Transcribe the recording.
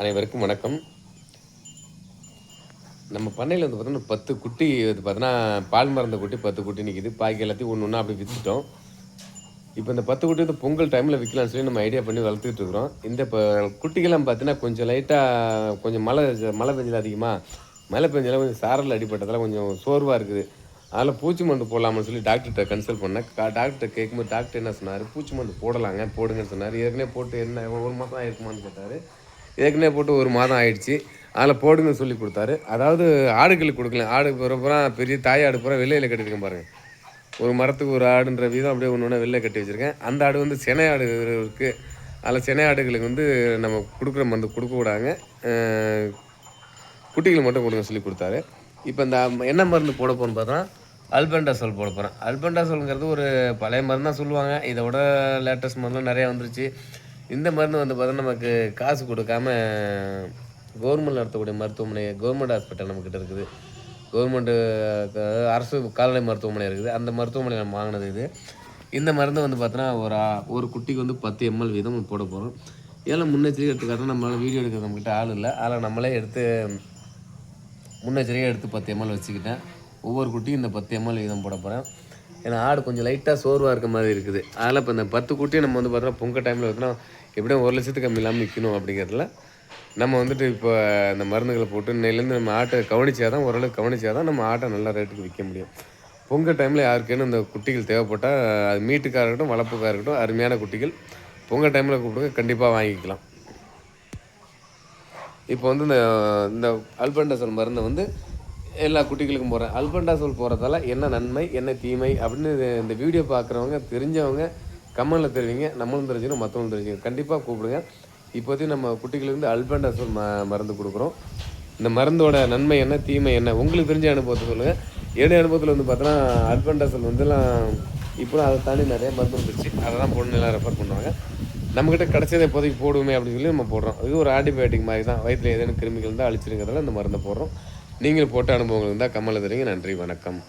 அனைவருக்கும் வணக்கம். நம்ம பண்ணையில் வந்து பார்த்தோன்னா பத்து குட்டி வந்து பார்த்தோன்னா பால் மறந்த குட்டி பத்து குட்டி நிற்கிது பாக்கி எல்லாத்தையும் ஒன்று ஒன்றா அப்படி விற்றுட்டோம் இப்போ இந்த பத்து குட்டி வந்து பொங்கல் டைமில் விற்கலாம்னு சொல்லி நம்ம ஐடியா பண்ணி வளர்த்துட்டு இருக்கிறோம். இந்த இப்போ குட்டிகள்லாம் பார்த்தீங்கன்னா கொஞ்சம் லைட்டாக கொஞ்சம் மழை மழை பெஞ்சல அதிகமாக மழை பெஞ்செல்லாம் கொஞ்சம் சாரல் அடிப்பட்டதெல்லாம் கொஞ்சம் சோர்வாக இருக்குது. அதில் பூச்சி மருந்து போடலாம்னு சொல்லி டாக்டர்கிட்ட கன்சல்ட் பண்ணேன். டாக்டர்கிட்ட கேட்கும்போது டாக்டர் என்ன சொன்னார்? பூச்சி மருந்து போடலாங்க போடுங்கன்னு சொன்னார். ஏற்கனவே போட்டு என்ன ஒரு மாதம் ஆயிருக்குமான்னு கேட்டார். ஏற்கனவே போட்டு ஒரு மாதம் ஆயிடுச்சு. அதில் போடுங்கன்னு சொல்லி கொடுத்தாரு. அதாவது ஆடுகளுக்கு கொடுக்கல. ஆடு பூரா பெரிய தாய் ஆடு பூரா வெள்ளையில் கட்டியிருக்கேன் பாருங்கள் ஒரு மரத்துக்கு ஒரு ஆடுன்ற வீதம் அப்படியே ஒன்று ஒன்று வெளில கட்டி வச்சுருக்கேன். அந்த ஆடு வந்து செனை ஆடு இருக்குது அதில் செனை ஆடுகளுக்கு வந்து நம்ம கொடுக்குற மருந்து கொடுக்கக்கூடாங்க அஹ் குட்டிகள் மட்டும் கொடுங்க சொல்லி கொடுத்தாரு. இப்போ இந்த என்ன மருந்து போட போகணும்னு பார்த்தா அல்பெண்டாசோல் போட போகிறேன் அல்பெண்டாசோல்ங்கிறது ஒரு பழைய மருந்து தான் சொல்லுவாங்க. இதை விட லேட்டஸ்ட் மருந்துலாம் நிறையா வந்துருச்சு. இந்த மருந்து வந்து பார்த்தா நமக்கு காசு கொடுக்காம கவர்மெண்ட் நடத்தக்கூடிய மருத்துவமனை கவர்மெண்ட் ஹாஸ்பிட்டல் நம்மக்கிட்ட இருக்குது. கவர்மெண்ட்டு அரசு கால்நடை மருத்துவமனை இருக்குது. அந்த மருத்துவமனை நம்ம வாங்கினது இது. இந்த மருந்து வந்து பார்த்தோன்னா ஒரு ஒரு குட்டிக்கு வந்து பத்து எம்எல் வீதம் போட போகிறோம் இதெல்லாம் முன்னெச்சரிக்கை எடுத்துக்காட்டா நம்மளால் வீடியோ எடுக்கிறது நம்மக்கிட்ட ஆள் இல்லை. அதில் நம்மளே எடுத்து முன்னெச்சரிக்கையாக எடுத்து பத்து எம்எல் வச்சுக்கிட்டேன். ஒவ்வொரு குட்டியும் இந்த பத்து எம்எல் வீதம் போட போகிறேன் ஏன்னா ஆடு கொஞ்சம் லைட்டாக சோர்வாக இருக்க மாதிரி இருக்குது. அதில் இப்போ இந்த பத்து குட்டியை நம்ம வந்து பார்த்தோன்னா பொங்கல் டைமில் வைக்கணும் எப்படியும் ஒரு லட்சத்துக்கு கம்மி இல்லாமல் விற்கணும் அப்படிங்கிறதுல நம்ம வந்துட்டு இப்போ இந்த மருந்துகளை போட்டு இன்னையிலேருந்து நம்ம ஆட்டை கவனிச்சா தான் ஓரளவுக்கு கவனிச்சா தான் நம்ம ஆட்டை நல்ல ரேட்டுக்கு விற்க முடியும். பொங்கல் டைமில் யாருக்கேனும் இந்த குட்டிகள் தேவைப்பட்டால் அது மீட்டுக்காக இருக்கட்டும் வளர்ப்புக்காக இருக்கட்டும் அருமையான குட்டிகள் பொங்கல் டைமில் கூப்பிடுங்க கண்டிப்பாக வாங்கிக்கலாம். இப்போ வந்து இந்த இந்த அல்பண்டசல் மருந்தை வந்து எல்லா குட்டிகளுக்கும் போடுறேன் அல்பண்டாசோல் போகிறதால என்ன நன்மை என்ன தீமை அப்படின்னு இந்த வீடியோ பார்க்குறவங்க தெரிஞ்சவங்க கமெண்டில் தெரிவிங்க. நம்மளும் தெரிஞ்சுக்கணும் மற்றவங்களும் தெரிஞ்சுக்கணும். கண்டிப்பாக கூப்பிடுங்க. இப்போதைக்கு நம்ம குட்டிகளுக்கு வந்து அல்பண்டாசோல் ம மருந்து கொடுக்குறோம். இந்த மருந்தோட நன்மை என்ன தீமை என்ன உங்களுக்கு தெரிஞ்ச அனுபவத்தை சொல்லுங்கள் என்னுடைய அனுபவத்தில் வந்து பார்த்தோன்னா அல்பண்டாசோல் வந்துலாம் இப்போலாம் அதை தாண்டி நிறைய மருந்து வந்துருச்சு. அதை தான் பொண்ணு எல்லாம் ரெஃபர் பண்ணுவாங்க. நம்மக்கிட்ட கிடச்சதை இப்போதைக்கு போடுவோமே அப்படின்னு சொல்லி நம்ம போடுறோம். இது ஒரு ஆன்டிபயோட்டிக் மாதிரி தான். வயிற்றில் ஏதேனும் கிருமிகள் இருந்தால் அழிச்சிருங்கிறதால இந்த மருந்தை போடுறோம். நீங்களும் போட்ட அனுபவங்கள் இருந்தால் கம்மலை தெரியுங்க நன்றி வணக்கம்.